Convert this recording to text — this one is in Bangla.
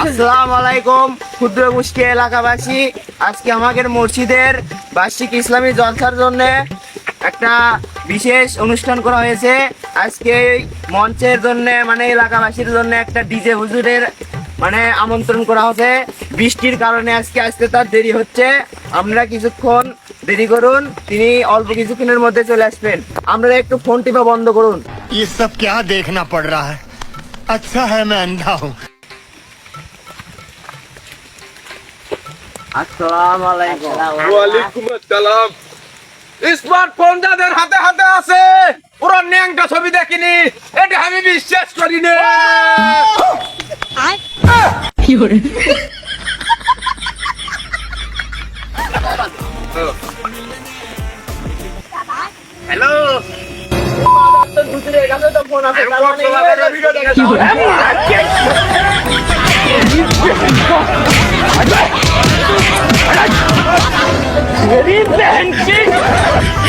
আসসালামু আলাইকুম ক্ষুদ্র গোষ্ঠী এলাকাবাসী আজকে আমাদের মসজিদের বার্ষিক ইসলামী জলসার জন্য একটা বিশেষ অনুষ্ঠান করা হয়েছে আজকে এই মঞ্চের জন্য মানে এলাকাবাসীর জন্য একটা ডিজে হুজুরের মানে আমন্ত্রণ করা হয়েছে বৃষ্টির কারণে আজকে আসতে তার দেরি হচ্ছে আমরা কিছুক্ষণ দেরি করুন তিনি অল্প কিছুক্ষণের মধ্যে চলে আসবেন আমরা একটু ফোন টিপা বন্ধ করুন ये सब क्या देखना पड़ रहा है अच्छा है मैं अंधा हूँ আসসালামু আলাইকুম ওয়ালাইকুম আসসালাম। স্মার্টফোন যাদের হাতে হাতে আছে ওরা ন্যাংটা ছবি দেখিনি এটা আমি বিশ্বাস করি না। হ্যালো। ফোন আছে revenge!